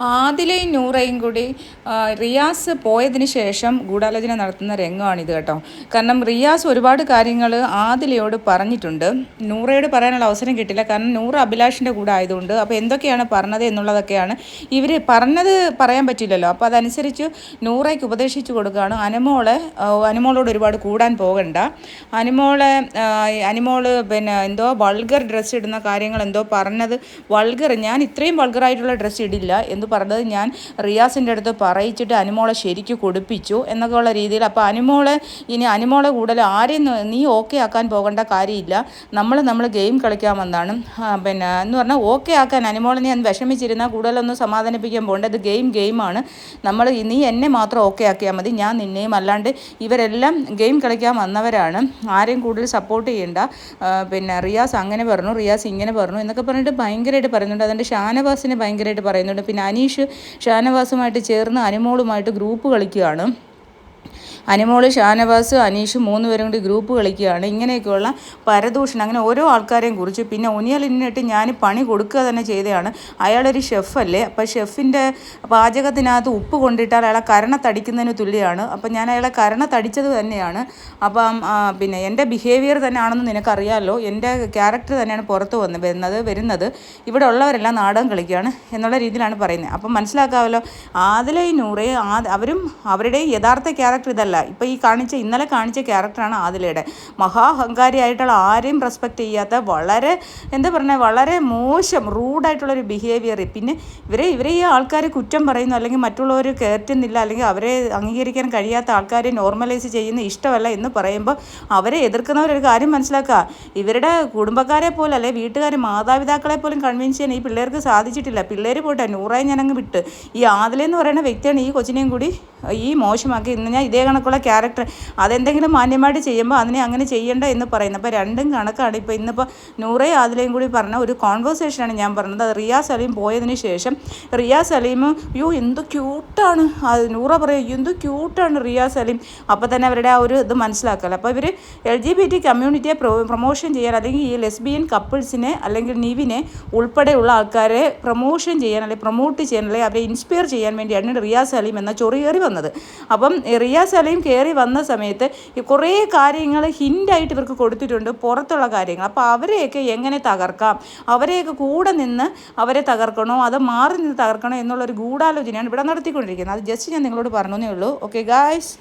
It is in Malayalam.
ആദിലയും നൂറയും കൂടി റിയാസ് പോയതിന് ശേഷം ഗൂഢാലോചന നടത്തുന്ന രംഗമാണിത് കേട്ടോ. കാരണം റിയാസ് ഒരുപാട് കാര്യങ്ങൾ ആദിലയോട് പറഞ്ഞിട്ടുണ്ട്. നൂറയോട് പറയാനുള്ള അവസരം കിട്ടില്ല. കാരണം നൂറ അഭിലാഷിന്റെ കൂടെ ആയതുകൊണ്ട് അപ്പോൾ എന്തൊക്കെയാണ് പറഞ്ഞത് എന്നുള്ളതൊക്കെയാണ് ഇവർ പറഞ്ഞത് പറയാൻ പറ്റില്ലല്ലോ. അപ്പോൾ അതനുസരിച്ച് നൂറയ്ക്ക് ഉപദേശിച്ചു കൊടുക്കുകയാണ്. അനുമോളെ അനുമോളോട് ഒരുപാട് കൂടാൻ പോകണ്ട. അനുമോളെ അനുമോൾ പിന്നെ എന്തോ വൾഗർ ഡ്രസ്സ് ഇടുന്ന കാര്യങ്ങൾ എന്തോ പറഞ്ഞത് വൾഗർ ഞാൻ ഇത്രയും വൾഗറായിട്ടുള്ള ഡ്രസ്സ് ഇടില്ല. എന്ന് പറഞ്ഞത് ഞാൻ റിയാസിന്റെ അടുത്ത് പറയിച്ചിട്ട് അനുമോളെ ശരിക്ക് കൊടുപ്പിച്ചു എന്നൊക്കെയുള്ള രീതിയിൽ. അപ്പോൾ അനുമോളെ ഇനി അനുമോളെ കൂടുതൽ ആരെയും നീ ഓക്കെ ആക്കാൻ പോകേണ്ട കാര്യമില്ല. നമ്മൾ നമ്മൾ ഗെയിം കളിക്കാമെന്നാണ്. പിന്നെ എന്ന് പറഞ്ഞാൽ ഓക്കെ ആക്കാൻ അനുമോളെ നീ അന്ന് വിഷമിച്ചിരുന്നാൽ കൂടുതലൊന്നും സമാധാനിപ്പിക്കാൻ പോകേണ്ടത് ഗെയിം ഗെയിമാണ് നമ്മൾ നീ എന്നെ മാത്രം ഓക്കെ ആക്കിയാൽ മതി. ഞാൻ നിന്നെയും അല്ലാണ്ട് ഇവരെല്ലാം ഗെയിം കളിക്കാൻ വന്നവരാണ്. ആരെയും കൂടുതൽ സപ്പോർട്ട് ചെയ്യേണ്ട. പിന്നെ റിയാസ് അങ്ങനെ പറഞ്ഞു റിയാസ് ഇങ്ങനെ പറഞ്ഞു എന്നൊക്കെ പറഞ്ഞിട്ട് ഭയങ്കരമായിട്ട് പറയുന്നുണ്ട്. അതുകൊണ്ട് ഷാനവാസിനെ ഭയങ്കരമായിട്ട് പറയുന്നുണ്ട്. പിന്നെ അനീഷ് ഷാനവാസുമായിട്ട് ചേർന്ന് അനിമോളുമായിട്ട് ഗ്രൂപ്പ് കളിക്കുകയാണ്. അനിമോൾ ഷാനവാസ് അനീഷ് മൂന്ന് പേരും കൂടി ഗ്രൂപ്പ് കളിക്കുകയാണ്. ഇങ്ങനെയൊക്കെയുള്ള പരദൂഷണം അങ്ങനെ ഓരോ ആൾക്കാരെയും കുറിച്ച്. പിന്നെ ഒനിയലിനിട്ട് ഞാൻ പണി കൊടുക്കുക തന്നെ ചെയ്തതാണ് അയാളൊരു ഷെഫല്ലേ അപ്പോൾ ഷെഫിന്റെ പാചകത്തിനകത്ത് ഉപ്പ് കൊണ്ടിട്ടാൽ അയാളെ കരണത്തടിക്കുന്നതിന് തുല്യമാണ് അപ്പം ഞാൻ അയാളെ കരണത്തടിച്ചത് തന്നെയാണ്. അപ്പം പിന്നെ എന്റെ ബിഹേവിയർ തന്നെയാണെന്ന് നിനക്കറിയാമല്ലോ എന്റെ ക്യാരക്ടർ തന്നെയാണ് പുറത്ത് വന്ന് വരുന്നത് വരുന്നത്. ഇവിടെ ഉള്ളവരെല്ലാം നാടകം കളിക്കുകയാണ് എന്നുള്ള രീതിയിലാണ് പറയുന്നത്. അപ്പം മനസ്സിലാക്കാമല്ലോ ആദിലൈ നൂറെ അവരും അവരുടെ യഥാർത്ഥ ക്യാരക്ടർ ഇതല്ല. ഇപ്പോൾ ഈ കാണിച്ച ഇന്നലെ കാണിച്ച ക്യാരക്ടറാണ് ആദിലയുടെ. മഹാഹങ്കാരിയായിട്ടുള്ള ആരെയും റെസ്പെക്ട് ചെയ്യാത്ത വളരെ എന്താ പറഞ്ഞാൽ വളരെ മോശം റൂഡായിട്ടുള്ളൊരു ബിഹേവിയർ പിന്നെ ഇവരെ ഇവരെ ഈ ആൾക്കാർ കുറ്റം പറയുന്നു അല്ലെങ്കിൽ മറ്റുള്ളവർ കയറ്റുന്നില്ല അല്ലെങ്കിൽ അവരെ അംഗീകരിക്കാൻ കഴിയാത്ത ആൾക്കാരെ നോർമലൈസ് ചെയ്യുന്ന ഇഷ്ടമല്ല എന്ന് പറയുമ്പോൾ അവരെ എതിർക്കുന്നവരൊരു കാര്യം മനസ്സിലാക്കുക. ഇവരുടെ കുടുംബക്കാരെ പോലെ അല്ലെ വീട്ടുകാർ മാതാപിതാക്കളെ പോലും കൺവിൻസ് ചെയ്യാൻ ഈ പിള്ളേർക്ക് സാധിച്ചിട്ടില്ല. പിള്ളേർ പോട്ടെ നൂറായി ഞാനങ്ങ് വിട്ട്. ഈ ആദിലെന്ന് പറയുന്ന വ്യക്തിയാണ് ഈ കൊച്ചിനെയും കൂടി ഈ മോശമാക്കി. ഇന്ന് ഞാൻ ഇതേ കണക്ക് കണക്കുള്ള ക്യാരക്ടർ അതെന്തെങ്കിലും മാന്യമായിട്ട് ചെയ്യുമ്പോൾ അതിനെ അങ്ങനെ ചെയ്യേണ്ട എന്ന് പറയുന്നത്. അപ്പോൾ രണ്ടും കണക്കാണ്. ഇപ്പോൾ ഇന്നിപ്പോൾ നൂറേ ആദിലയും കൂടി പറഞ്ഞ ഒരു കോൺവെർസേഷനാണ് ഞാൻ പറഞ്ഞത്. അത് റിയാ സലീം പോയതിന് ശേഷം റിയാ സലീം യു എന്ത് ക്യൂട്ടാണ് അത് നൂറ പറയും എന്ത് ക്യൂട്ടാണ് റിയാ സലീം. അപ്പോൾ തന്നെ അവരുടെ ആ ഒരു ഇത് മനസ്സിലാക്കല്ലോ അപ്പോൾ ഇവർ എൽ ജി ബി ടി കമ്മ്യൂണിറ്റിയെ പ്രൊമോഷൻ ചെയ്യാൻ അല്ലെങ്കിൽ ഈ ലെസ്ബിയൻ കപ്പിൾസിനെ അല്ലെങ്കിൽ നിവിനെ ഉൾപ്പെടെയുള്ള ആൾക്കാരെ പ്രൊമോഷൻ ചെയ്യാൻ അല്ലെങ്കിൽ പ്രൊമോട്ട് ചെയ്യാൻ അല്ലെങ്കിൽ അവരെ ഇൻസ്പയർ ചെയ്യാൻ വേണ്ടിയാണ് റിയാസ് സലീം എന്ന ചൊറിയേറി വന്നത്. അപ്പം റിയാസ് സലീം ഇത്രയും കയറി വന്ന സമയത്ത് കുറേ കാര്യങ്ങൾ ഹിന്റായിട്ട് ഇവർക്ക് കൊടുത്തിട്ടുണ്ട് പുറത്തുള്ള കാര്യങ്ങൾ. അപ്പോൾ അവരെയൊക്കെ എങ്ങനെ തകർക്കാം? അവരെയൊക്കെ കൂടെ നിന്ന് അവരെ തകർക്കണോ? അത് മാറി നിന്ന് തകർക്കണോ? എന്നുള്ളൊരു ഗൂഢാലോചനയാണ് ഇവിടെ നടത്തിക്കൊണ്ടിരിക്കുന്നത്. അത് ജസ്റ്റ് ഞാൻ നിങ്ങളോട് പറഞ്ഞേ ഉള്ളൂ. Okay guys